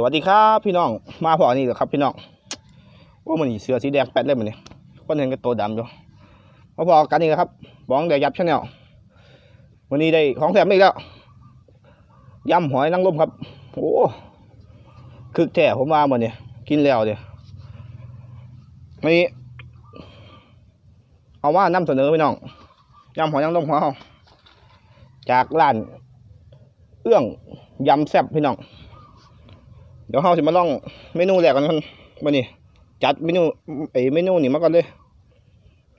สวัสดีครับพี่น้องมาพอนี่เหรอครับพี่น้องว่ามันนี่เสือสีแดงแปดเลยมันนี่คนเห็นก็ตัวดำอยู่มาพอกันนี่ครับบ้องเดียยับชาแนลวันนี้ได้ของแถมอีกแล้วยำหอยนางรมครับโอ้คึกแท้ผมว่ามันนี่กินแล้วเดี๋ยวนี่เอาว่านำเสนอพี่น้องยำหอยนางรมของเราจากร้านเอื้องยำแซ่บพี่น้อง เดี๋ยวเราจะมาลองเมนูแรกกันครับมานี่จัดเมนูไอ้เมนูนี่มาก่อนเลย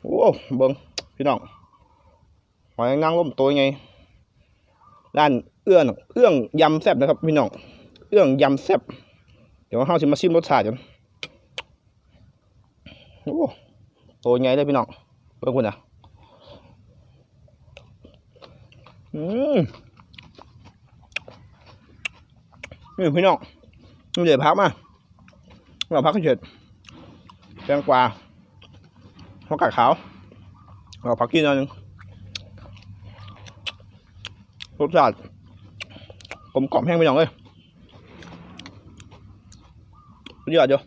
โอ้เบิ้งพี่น้องหอยนางรมตัวไงร้านเอื้องเอื้องยำแซ่บนะครับพี่น้องเอื้องยำแซ่บเดี๋ยวเราจะมาชิมรสชาติกันโอ้ตัวไงเลยพี่น้องเบิ้งคุณอะอืมนี่พี่น้อง นี่เดี๋ยพักมาเราพักเฉยแตงกวาผักกาดขาวเราพักกินหน่อยนึงรสชาติกลมกล่อมแห้งไปหน่อยเลยสุดยอดเดียว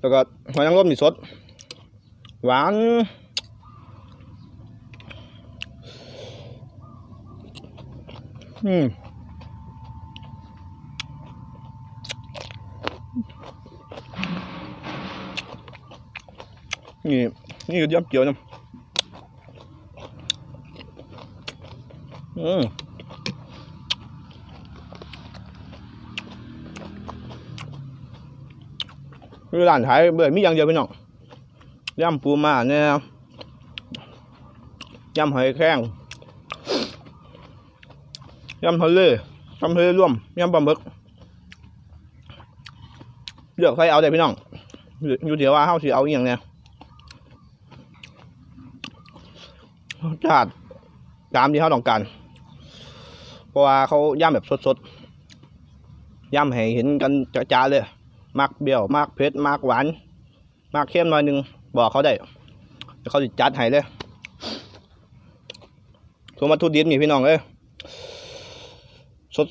แล้วก็หอยนางรมนี่สด หวานอืม นี่นี่ก็ย่ำเกี๊ยวนะอืมคือร้านขายเบื่อมีอย่างเดียวพี่น้องย่ำปูมาเนี่ยย่ำหอยแครงย่ำทะเลยำทะเลร่วมย่ำปลาหมึกเลือกใครเอาได้พี่น้องอยู่เดี๋ยวว่าเฮาสิเอาอย่างเนี่ย รสชาติตามที่เขาต้องการเพราะว่าเขาย่ำแบบสดๆย่ำให้เห็นกันจ้าๆเลยมากเบี้ยวมากเผ็ดมากหวาน มากเค็มหน่อยหนึงบอกเขาได้เดี๋ยวเขาจะจัดให้เลยตัววัตถุดิบนี่พี่น้องเอ้ย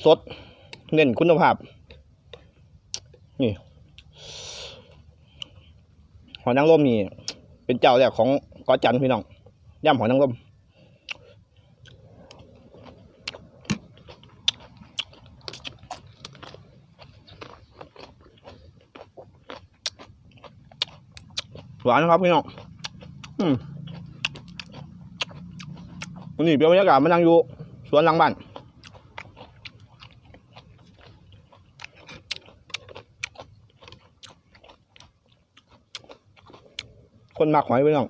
สดๆเน้นคุณภาพ นี่หอยนางรมนี่เป็นเจ้าแรกของเกอจันพี่น้อง ย่ำหอยนางรมหวานนะครับพี่น้องอืมวันนี้เป็นบรรยากาศมานั่งอยู่สวนหลังบ้านคนมักหอยพี่น้อง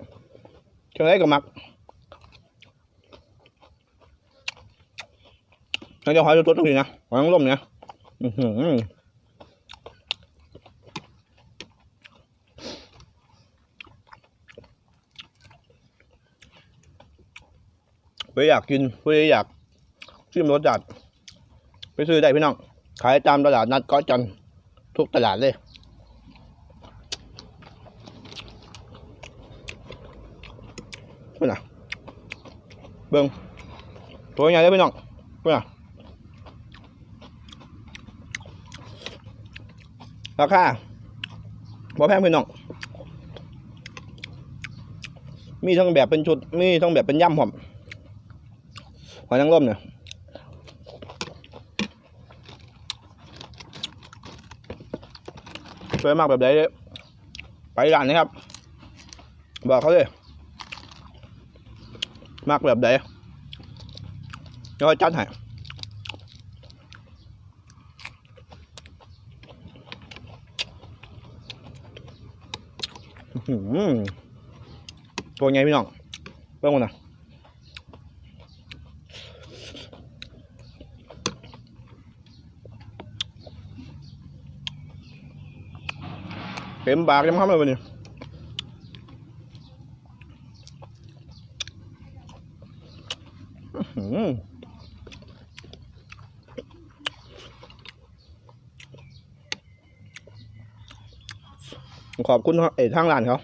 เจออะไรก็มัก เราจะหอยตัวตรงนี้นะหอยนางรมเนี่ยอือหือเพื่อยากกินเพื่อยากชิมรสจัด ไปซื้อได้พี่น้อง ขายตามตลาดนัดเก็จันทุกตลาดเลยเพื่อนน่ะเบิ้งตัวใหญ่เลยพี่น้องเพื่อน ราคาบ่แพงพี่น้อง มีทั้งแบบเป็นชุด มีทั้งแบบเป็นย่ำผมหอยนางรมเนี่ยสวยมากแบบไหนเลยไปร้านนี้ครับ บอกเขาเลยมากแบบไหนเดี๋ยวจัดให้ อื้อหือ ตัวไงพี่น้องเบิ่งมันนะเต็มปากเต็มคำเลยวันนี้อื้อ ขอบคุณเออทางร้านเขา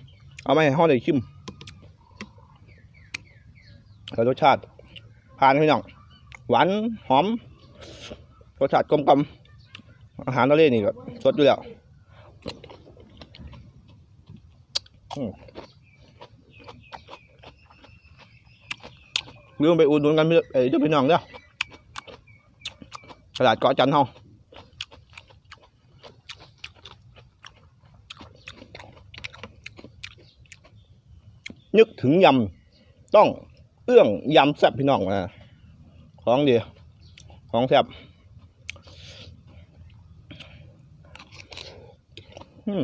เอามาให้ห้องได้ชิมแล้วรสชาติผ่านพี่น้อง หวานหอม รสชาติกลมกล่อมอาหารทะเลนี่ก็สดอยู่แล้วอืมลืมไปอุดหนุนกันเพื่อเอ้ยพี่น้องเด้อตลาดเกาะจันทร์เฮา นึกถึงยำต้องเอื้องยำแซ่บพี่น้องนะของดีของแซ่บอืม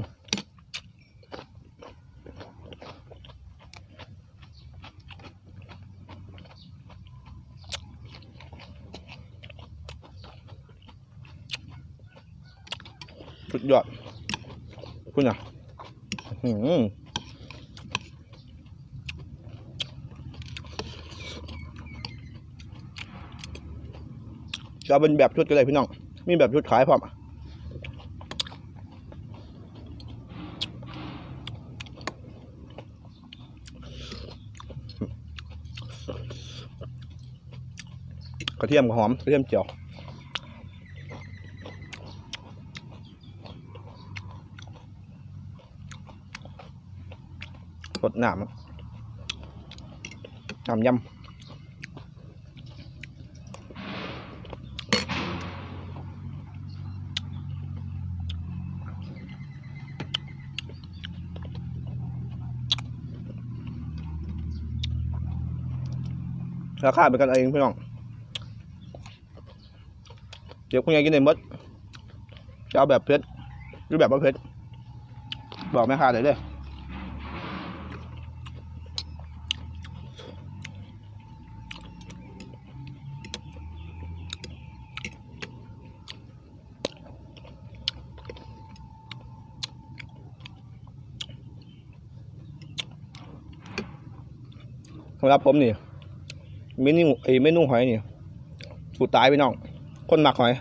สุดยอดคุณอะอืม จะเอาเป็นแบบชุดก็เลยพี่น้อง มีแบบชุดขายพร้อมกระเทียมหอมกระเทียมเจียวสดหน้ำน้ำยำ ราคาเป็นกันเองพี่น้อง เดี๋ยวคุณยายกินในมดจะเอาแบบเพชรหรือแบบว่าเพชรบอกแม่ค้าเลยเด้อสำหรับผมนี่ เมนูไอ้เมนูหอยนี่สูตรตายไปน้อง คนหมักหอย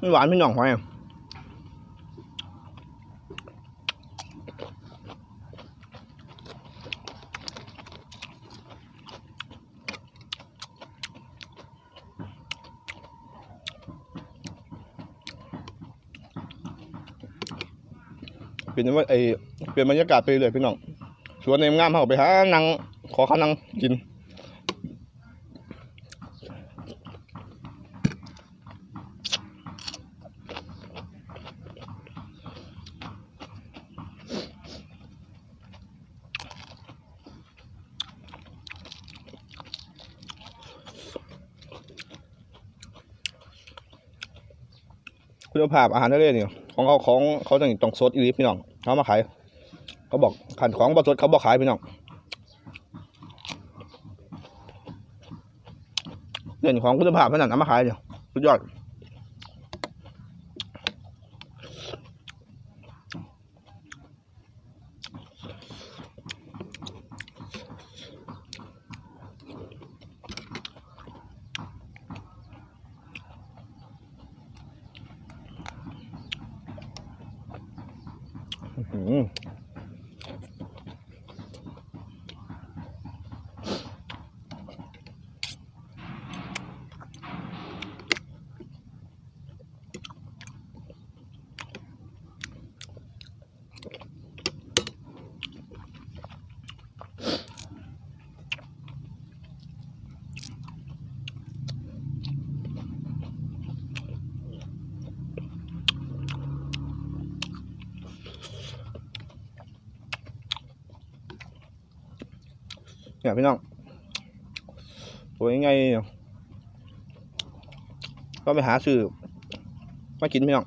มันหวานพี่น้องหอยเปลี่ยนว่าไอเปลี่ยนบรรยากาศไปเลยพี่น้อง สวนในงามเขาไปหานังขอข้านังกินคุณภาพอาหารทะเลเนี่ยของเขาของเขาต้องต้องสดอีหลีพี่น้องเขามาขาย เขาบอกขันของบสดเขาบอกขายพี่น้องเรื่องของคุณภาพขนาดนั้นมาขายเนี่ยสุดยอดอืม เนี่ยพี่น้องตัวยังไงเนี่ยก็ไปหาซื้อมากินพี่น้อง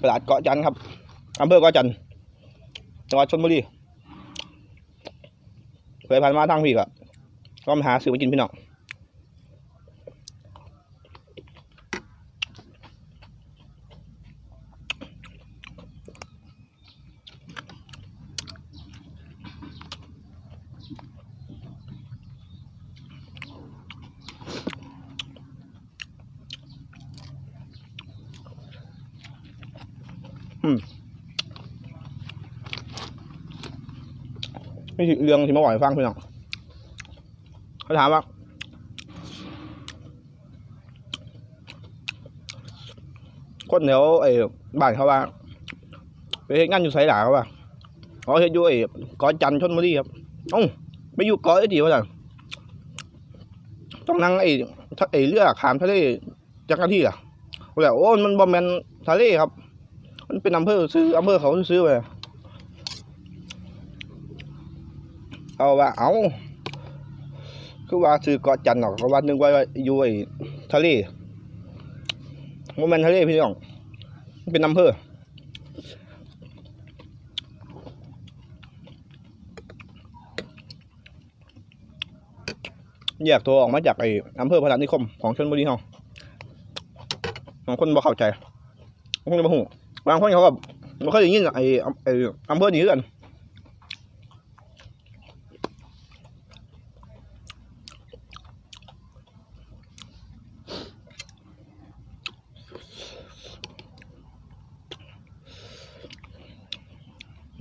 ตลาดเกาะจันทร์ครับอำเภอเกาะจันทร์จังหวัดชลบุรีเคยผ่านมาทางพี่ก็ก็มาหาซื้อมากินพี่น้อง ไม่เรื่องที่มาบอกให้ฟังพี่น้องเขาถามว่าคนแถวไอ้บ้านเขาว่าไปเฮ็ดงานอยู่ไสหลาเขาว่าอ๋อเฮ็ดอยู่ไอ้กาะจันทร์ชนบุรีครับเอ้าไปอยู่กาะไอ้ดีวะจังต้องนั่งไอ้ไอ้เรือขามทะเลจักรนาทีล่ะเขาบอกโอ้มันบ่แม่นทะเลครับ มันเป็นอำเภอซื้ออำเภอเขาซื้อไป เอาว่าเอาคือว่าซื้อเกาะจันทร์หรอกเพราว่านึกว่าอยู่ไอ้ทะเลบ่แม่นทะเลพี่น้องเป็นอำเภอแยกตัวออกมาจากไอ้อำเภอพนัสนิคมของชลบุรีเฮาบางคนบ่เข้าใจบางคนบ่ฮู้บางคนเขาก็บ่เคยได้ยินไอ้ไอ้อำเภอนี้กัน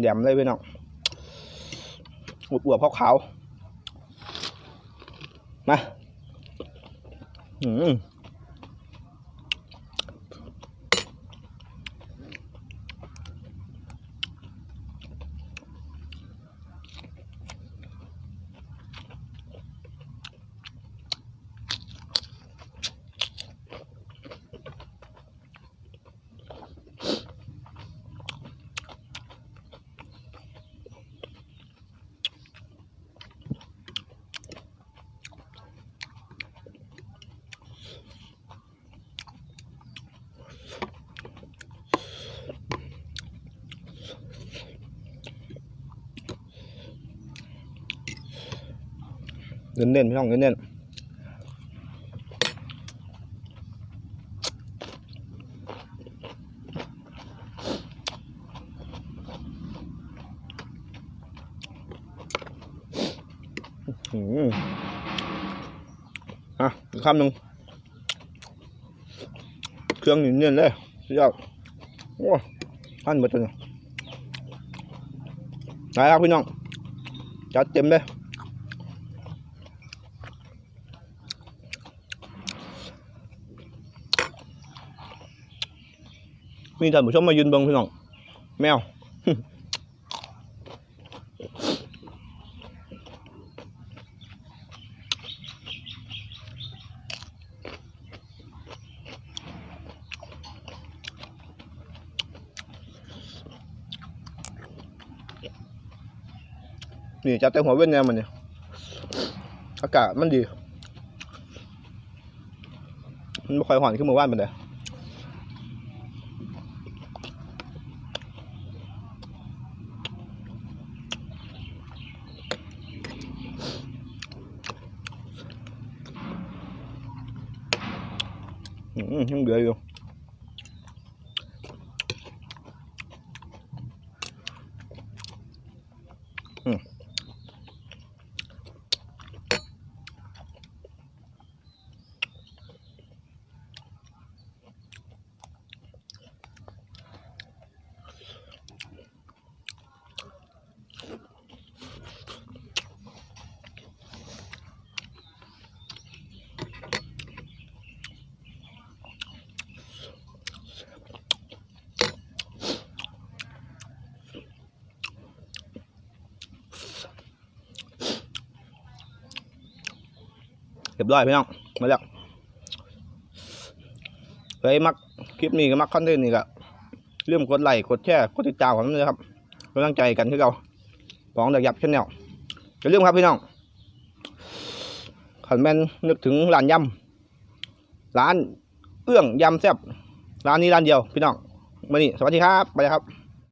แหยมเลยพี่น้องอวบๆขาวๆมาอืม เน้นเน้นพี่น้องเน้นเน้นอืมอะอีกคำหนึ่งเครื่องเนียนๆเลยสุดยอดโอ้พันหมดเลยไหนครับพี่น้องจัดเต็มเลย มีท่านผู้ชมมายืนเบิ่งพี่น้อง แมว นี่จับแต่หัวเว้นแนวมันเนี่ย อากาศมันดี มันไม่ค่อยหอนขึ้นเมื่อวานมันเลย อืม รียบร้อยพี่น้องมาแล้วเฮ้มักคลิปนี้ก็มักคอนเทนต์นี่ก็เรื่องกดไลค์กดแชร์กดติดตามผมเลยครับกำลังใจกันที่เราของเด็กยับชแนลอย่าลืมครับพี่น้องขันแมนนึกถึงร้านยำร้านเอื้องยำแซ่บร้านนี้ร้านเดียวพี่น้องมานี่สวัสดีครับไปเลยครับ